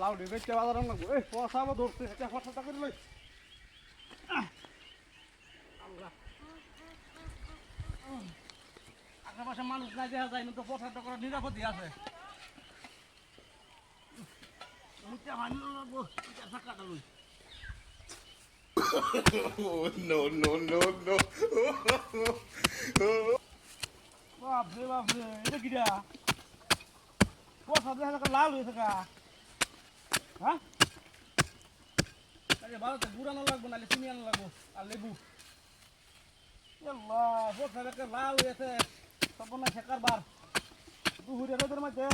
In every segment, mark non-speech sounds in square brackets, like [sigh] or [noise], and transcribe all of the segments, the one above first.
，লাউডি বেচতে বাজার করে মানুষ যায় না তো পয়সাটা করার নিরাপত্তি আছে Oh, no, no, no, no. [laughs] বাপরে বাপরে, এটা কিটা? পয়সা দেখা যাচ্ছে লাল হয়ে থাকা হ্যাঁ? আরে, ভালো তো গুড়ানো লাগবো, নাহলে চিনি আনো লাগবো, আর লেবু। আল্লাহ পয়সা লাল হয়েছে না মধ্যে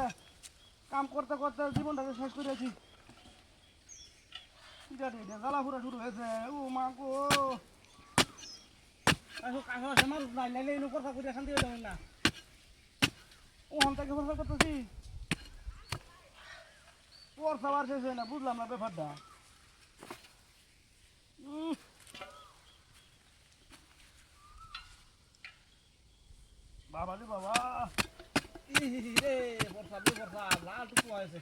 কাম করতে করতে জীবনটাকে শেষ করেছি জ্বালা ফুরা শুরু হয়েছে, ও মা গো। আশেপাশে মানুষ নাই, নাইলে কথা করে শান্তি হয়ে যাবেন না। ওখান থেকে ফসল করতেছি। পরশা বার শেষ হয় না, বুঝলাম না ব্যাপারটা। বাবা রে বাবা। রে, বর্ষা রে বর্ষা, লাল টুকু হয়েছে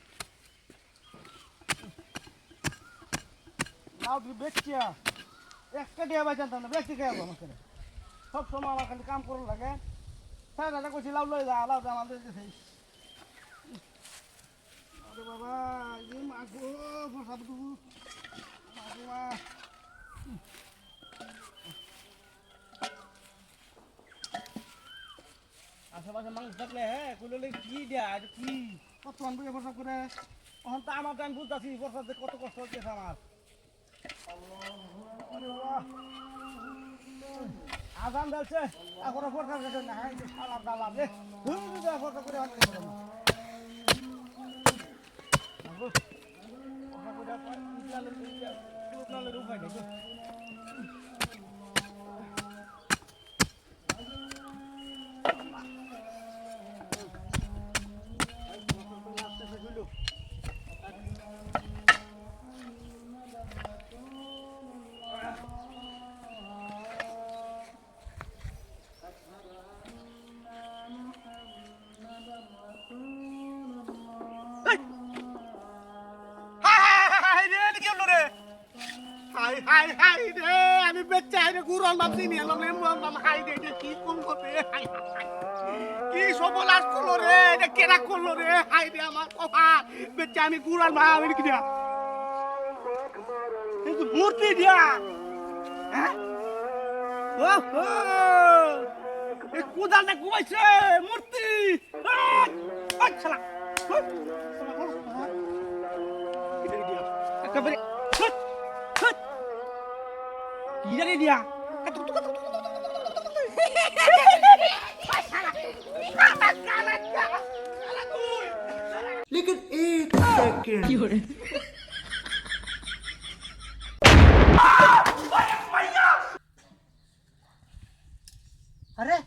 লাউ তুই বেচছিয়া একটা দিয়ে বাই জানতাম না বেচতে কে আমার কাছে সব সময় আমার খালি কাম করার লাগে। হ্যাঁ দাদা কইছি লাউ লই যা লাউ যা আমাদের কাছে আরে বাবা এই মাগো বর্ষা টুকু মাগো মা আশেপাশে মানুষ থাকলে হ্যাঁ কইলে কি দেয়া এটা কি? কত আনব বর্ষা করে? এখন তো আমার টাইম বুঝতেছি বর্ষাতে কত কষ্ট হচ্ছে আমার। আরে। আজান দিচ্ছে এখন ফোরকা গেছে না হ্যাঁ সালাম দালাম রে ফোরকা করে হাত করে না উপায় নেই হাই হাই রে, আমি বেচ্চা হাই রে গুরল নাম চিনি এলাম রে মুরাল হাই রে কি করল রে। কি সবলাস করল রে, এটা কেনা করল রে? হাই রে, আমার কথা বেচ্চা আমি গুরাল মা আমি কি দিয়া। এই তো মূর্তি দিয়া। হ্যাঁ? ও হো এই কুদালটা ঘুমাইছে, মূর্তি! আচ্ছা একেবারে কি জানি দিয়া लेकिन एक सेकंड 有人， আরে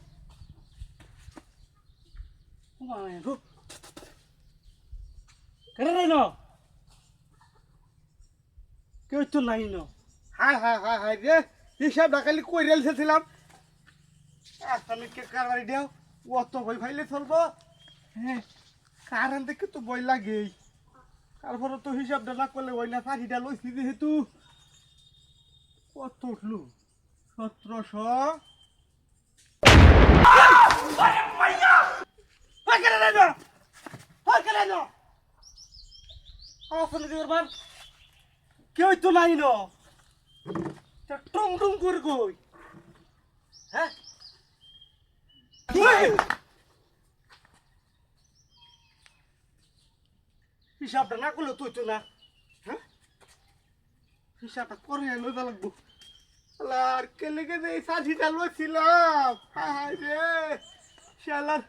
কেন ন কেউ তো নাই ন হাই রে। হিসাব ডাকালি কই রেলছেছিলাম আমি কে কারবারি দেও। ও তো ভয় ফাইলে হ্যাঁ তো তারপরে তো হিসাবটা না করলে ওই না চারিটা লইছি যেহেতু। কত উঠল? সতেরোশো। হয় আমার তো নাই না টুম টুম করে কই? হ্যাঁ? হিসাবটা না করলে তুই তো না। হ্যাঁ? হিসাবটা করে লইবা লাগবো। আর কে লেগে যে সাজিটা লইছিলাম? হায় রে! শালার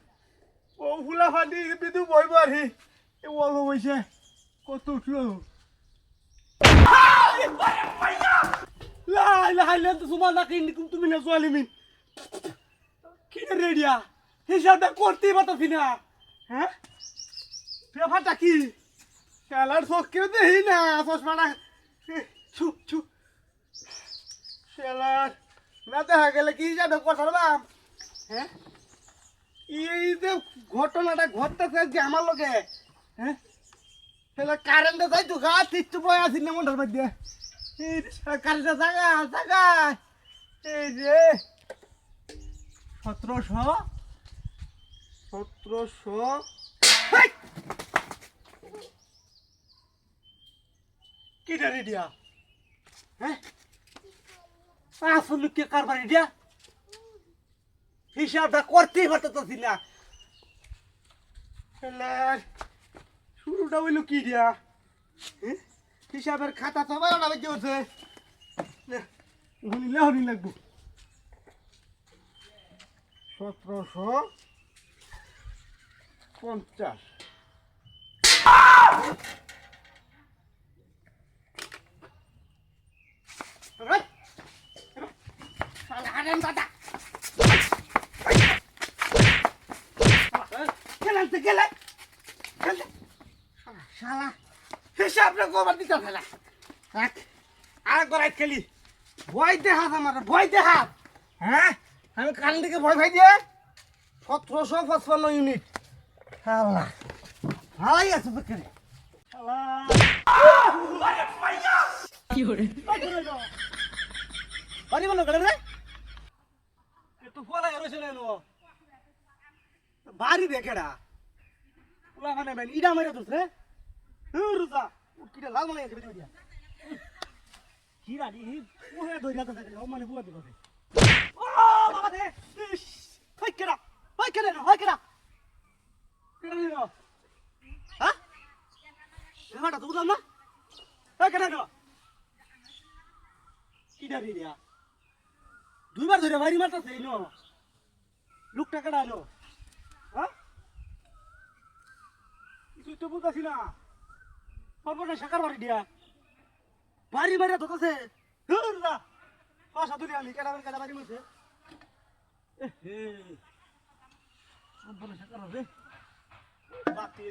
ও ফুলা ফাটি বিদু বই বাড়ি। এ বলো বইছে কত উঠল? লাই তো সুমা না কিনি তুমি না জোয়ালি মিন কি রেডিয়া? হিসাবটা করতেই পারতাছি না। হ্যাঁ? ব্যাপারটা কি? শালার চোখ কেউ দেখি না, চশমাটা ছু ছু। শালার না, দেখা গেলে কি জানো কথা হ্যাঁ? এই যে ঘটনাটা ঘটতেছে যে আমার লোকে হ্যাঁ? তাহলে কারেন্টে যাই তো গা, তিচ্ছু বয় আসি না মন্ডল মধ্যে। এই কারেন্টে জাগা জাগা এই যে সতেরোশো সতেরোশো! কিটা রেডিয়া? হ্যাঁ আসলে কে কারবার রেডিয়া? হিসাবটা করতেই পারতেছি না। শুরুটা হইল কি দিয়া হ্যাঁ? হিসাবের খাতা তো বারোটা বেজে উঠছে উনি লেহনি লাগবো। সতেরোশো পঞ্চাশ। শালা। হিসাব রে গোবর দিতে ফেলা এক আরেকবার আজ খেলি। ভয় দেহাত আমার ভয় দেহাত হ্যাঁ? আমি কান থেকে ভয় ভাই দিয়ে সতেরোশো পঁচপান্ন ইউনিট আল্লাহ ভালাই আছে বেকারে। বাড়ি বলো কেন রে একটু ফলাই রয়েছে না বাড়ি দেখেরা ওলা মানে বেন ইডা মেরে রে রুজা কিটা লাল মানে আছে বিদিয়া কিরা দি থাকে ও মানে বুয়া দিবে ও বাবা দে হই কেডা হই কেডা হই কেডা। কেডা নিও হ্যাঁ এমাটা তো বুঝলাম না? হই কেডা নিও কিডা দিয়া? দুইবার ধরে বাড়ি মারতেছে এই নো। লোকটা কেডা নো? হ্যাঁ তুই তো বুঝতেছি না। সর্বনাশ সাকার বাড়ি দিয়া। বাড়ি বাড়ি না। পয়সা তুলি আমি, কেডা কেডা বাড়ি সর্বনাশ সাকার হবে বাতি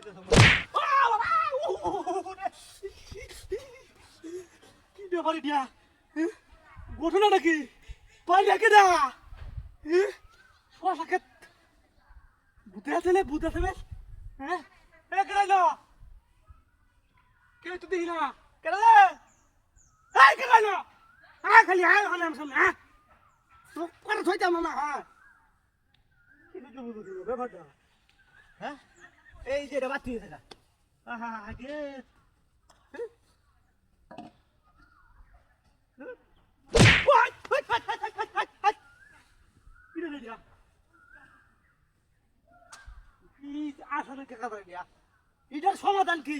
কি ব্যাপারে দিয়া ঘটনা নাকি? খেত বুতে আছে নে হ্যাঁ? এ, কেডা না কেউ তো দেখি না। রে? এই কেডা না হ্যাঁ খালি হ্যাঁ হলে আমি সামনে হ্যাঁ তো করে থইতাম না হ্যাঁ। কি বুঝতে বুঝতে ব্যাপারটা হ্যাঁ? এই যে এটা বাতি এটা। আহা, আগে। এটার সমাধান কি?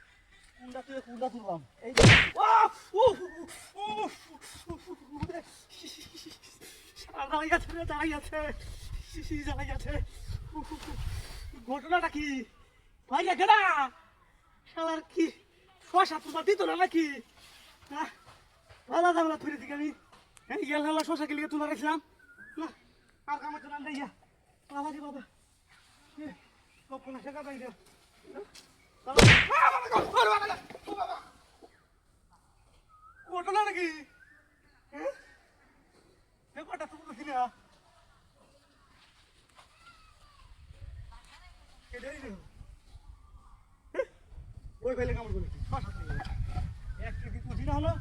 কুন্ডা তুই কুন্ডা তুললাম এই! দাঁড়াই গেছে দাঁড়াই গেছে দাঁড়াই গেছে। ঘটনাটা কি ভাই রেখে না শালার কি শশা তোমার দিত না নাকি হ্যাঁ ভালো দামলা দিকে আমি হ্যাঁ গেল হলো শশা কিলিকে তুলে রাখছিলাম না আর কামার জন্য বাবা রে বাবা রে তো বুঝছি না এটাই রে ওই ফেলে কামড় করে এক কেজি পুষি না হলো?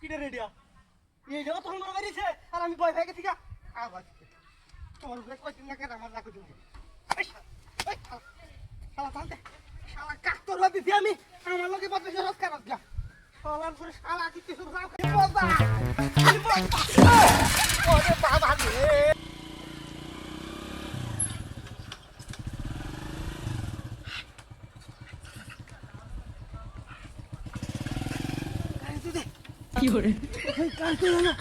কিটা রেডিয়া? এই জায়গা তখন মারা বেরিয়েছে, আর আমি ভয় ভেগে থেকে আবার। তোমার উপরে কয়দিন না কেন আমার রাখো তুমি। শালা তাহলে শালা কাকতর দিছি আমি? আমার লোকে বাদ দিছি রোজকার রোজকার শালার শালা কি কিছু রাও খেয়ে ওরে বাবা রে। কি করে? কালকে না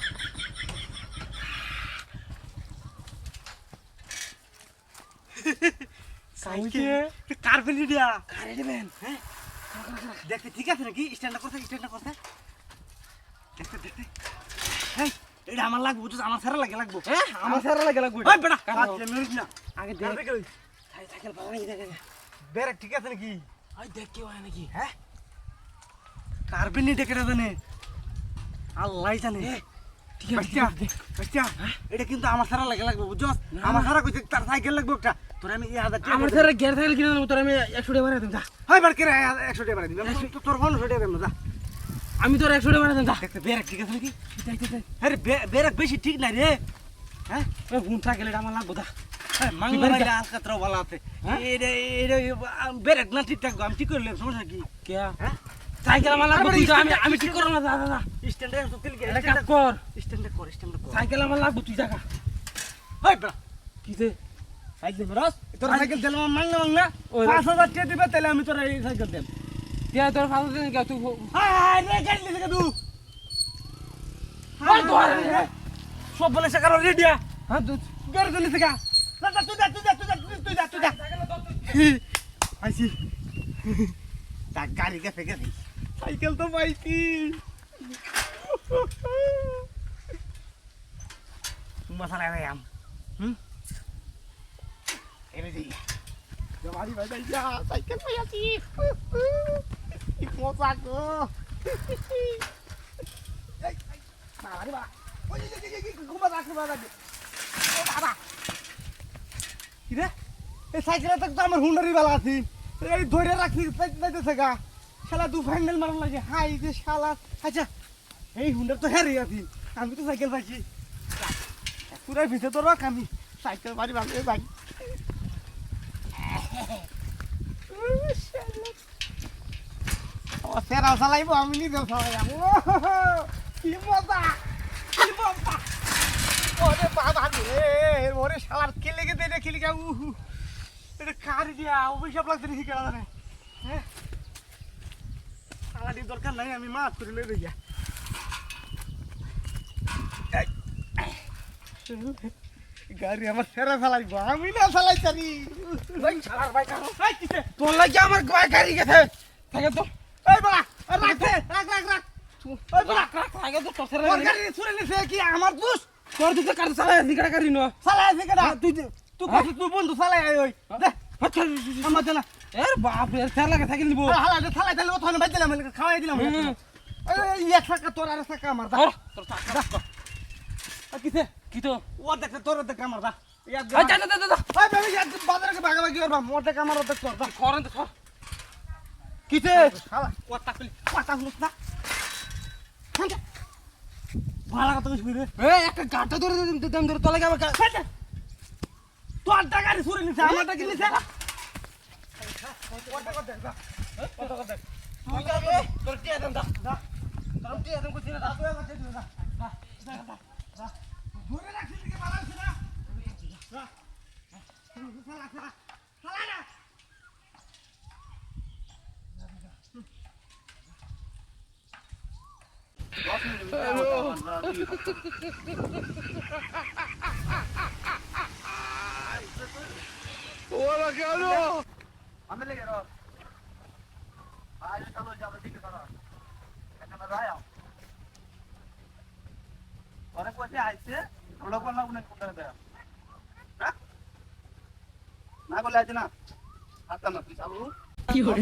সাইকেল কার ফেলি দিয়া কারে দেবেন হ্যাঁ? দেখতে ঠিক আছে নাকি? স্ট্যান্ডটা করতে স্ট্যান্ডটা করতে। দেখতে দেখতে। হেই এটা আমার লাগবে আমার সারা লাগে লাগবো। হ্যাঁ আমার সারা লাগে লাগবে। ওই বেটা কার পাঁচ না। আগে দেখ। সাই- সাইকেল পাওয়া নাকি দেখ। বেরেক ঠিক আছে নাকি? ওই দেখ কি হয় নাকি। হ্যাঁ? ডেকে জানে আল্লাহ জানে। ঠিক আছে বাচ্চা বাচ্চা এটা কিন্তু আমার সারা লাগে লাগবে বুঝছস আমার সারা কইতে তার সাইকেল লাগবে একটা। তোর আমি এই হাজার টাকা আমার দিয়ে সারা গিয়ার সাইকেল কিনে দেবো তোর আমি একশো টাকা বানিয়ে দেবো যা। হয় বার করে একশো টাকা বাড়াই তো- তোর কোনো টাকা দেবো যা। আমি তোর একশো টাকা বানিয়ে দেবো যা। বেরেক ঠিক আছে নাকি? আরে বেরেক বেশি ঠিক নাই রে। হ্যাঁ? হুন এটা আমার লাগবো ভালো আছে। হ্যাঁ? বেরেক না ঠিক থাকব আমি ঠিক করলে সমস্যা কি? কে? হ্যাঁ? সাইকেল আমার লাগবো তুই আমি আমি ঠিক করব না যা যা স্ট্যান্ডে তো তেল গে এটা কর। স্ট্যান্ডে কর স্ট্যান্ডে কর। সাইকেল আমার লাগবো তুই জায়গা হয় বড়। কিসে সাইকেল রস তোর সাইকেল দিলাম মাংলা মাংলা ওই পাঁচ হাজার টাকা দিবে তাহলে আমি তোর এই সাইকেল দেব। দিয়া তোর ফাঁসা দিন কে তুই রে গাড়ি লিখে দু সব বলে সে কারও রেডিয়া হ্যাঁ তুই গাড়ি লিখে গা না তুই যা তুই যা তুই যা তুই- যা তুই যা আইছি তা গাড়ি গেছে গেছে। সাইকেল তো পাইছি। মশালা রে হুম? এনে দিই জমারি ভাই ভাই যা সাইকেল পাইছি কি মজা গো এই বাবা রে বাবা ওই এই এই এই ঘুমা রাখ ঘুমা রাখ ও বাবা কি রে এই সাইকেলে তো আমার হুন্ডারি বেলা আছি এই ধরে রাখি যাইতেছে গা শালা দু ফাইনাল মারার লাগে হাই যে শালা আচ্ছা এই তো হেরে আছি আমি তো সাইকেল পাইছি পুরাই ভিতরে তো রাখ আমি সাইকেল বাড়ি ভালো ও সেরা চালাইব আমি নিজেও চালাইব কি মজা কি মজা। ওরে বাবা রে ওরে শালার লেগে দে রে খিলিকা উহু। এটা কার দিয়া অভিশাপ লাগছে রে কেন জানে হ্যাঁ শালাটির দরকার নাই আমি মাছ করে লই দিয়া গাড়ি আমার সেরা চালাইব আমি না চালাই কারও এই তোর লাগি আমার গায়ে গাড়ি গেছে। থাকে তো। এই বাড়া রাখ দে, রাখ রাখ রাখ ওই বাড়া রাখ থাকে তো তোর সারা তোর গাড়ি ছুড়ে নিছে কি আমার দোষ? তোর দিকে কার চালাই আছে গাড়ি গাড়ি নো? চালাই আছে কেডা? তুই তুই কত তুই বন্ধু চালাই আয় ওই। আচ্ছা আমার দেনা এর বাপ রে চার লাগে সাইকেল নিবো হালা হালা চালাই তাহলে ওখানে বাদ দিলাম খাওয়াই দিলাম। এই এক টাকা তোর আর টাকা আমার দা। তোর আর কিসে? কি তো? ও দেখতে তোর দেখ আমার দা। ওই বাজারে ভাগাভাগি দেখ আমার করেন তো সর কিসে? কথা কলি কথা শুনছ না ভালো কথা কইছ রে এই একটা গাড়টা ধরে দিতাম ধরে তোর লাগে আমার গা- ছাড় তোর টাকা রে ছুড়ে নিছে আমার টাকা নিছে তোর টিয়া দেন দা। তোর টিয়া দেন কইছিস না তুই আমার টিয়া দিস না ধরে রাখিস কি আছে না সালা সালা আমি লেগে রো আজ চলো যাব ঠিক আছে এখানে রায়া অনেক পয়সা আইছে আমরা কোন না কোন কোন দেয় না বলে আছে না হাতটা না তুই চালু কি করে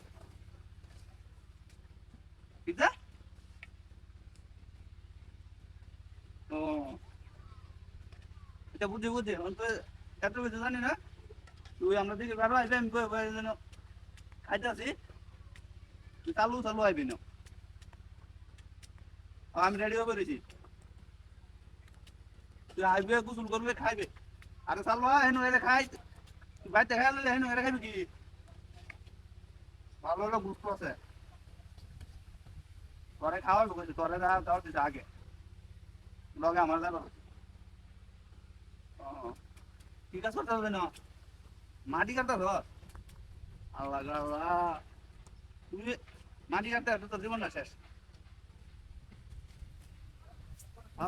ও। এটা বুঝে বুঝে। এত কিছু জানি না। তুই আমরা দিকে বেরো আমি যেন খাইতে তুই চালু চালু আইবি না। আমি রেডি হয়ে পড়েছি তুই আসবে গোসল করবে, খাইবে। আরে সালমা হেনু এরে খাই। বাইতে খাই লইলে হেনু এরে খাইবি কি? ভালো হলো গুরুত্ব আছে। তোরে খাওয়ার বলছি তোরে দাও দাও দিতে আগে। লগে আমার যাব ঠিক আছে করতে মাটি কাটতে হবে আল্লাহ আল্লাহ। তুমি মাটি কাটতে হবে তোর জীবন না শেষ।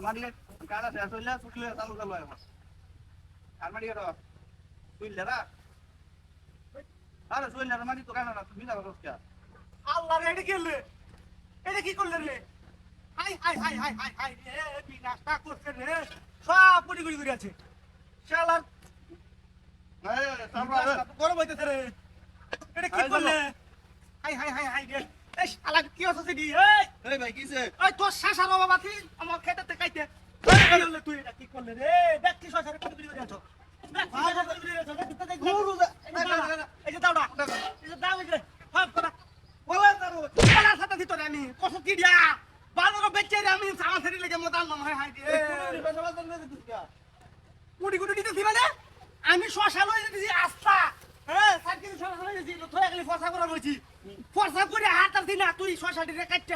মাটি কাটা শেষ হইলে ছুটলে চালু চালু আর মাটি কাটো তুইলে না আরে শুনলে মাটি তো কাটা না, তুমি যাব আল্লাহ রে কি হলো এটা কি করলে রে? হাই হাই হাই হাই হাই হাই রে বিনাশটা করছে রে? সব পুরি গুড়ি করে আছে। শালার তো গরম হইতেছে রে। এটা কি করলে হাই হাই হাই হাই রে। এই শালা কি হচ্ছে সেটি এই। এই ভাই তোর বাবা বাতি আমার খেতে খাইতে। এই তুই এটা কি করলে রে? দেখ কি শাসারে পুরি গুড়ি গুড়ি আছো। দে- এই যে দাও, এই যে দাও এই যে দাও। বলা তারো বলা সাথে দিত আমি। কত কি দিয়া? বাজার বেচে আমি। সেরি লেগে মতাল না হয় হাই দিয়ে কুড়ি কুড়ি দিতে মানে? আমি শশা লই দিছি আস্তা। হ্যাঁ সাইকেল শশা লই দিছি তো একলি ফসা করা রইছি ফসা করে হাত আর দিনা তুই শশা কাটতে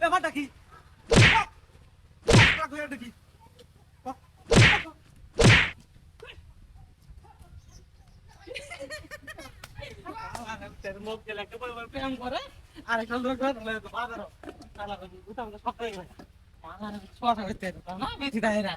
ব্যাপারটা কি? ব্যাপারটা কি প্রেম করে আর একটা লোক বাজার সব বেশি দেয় না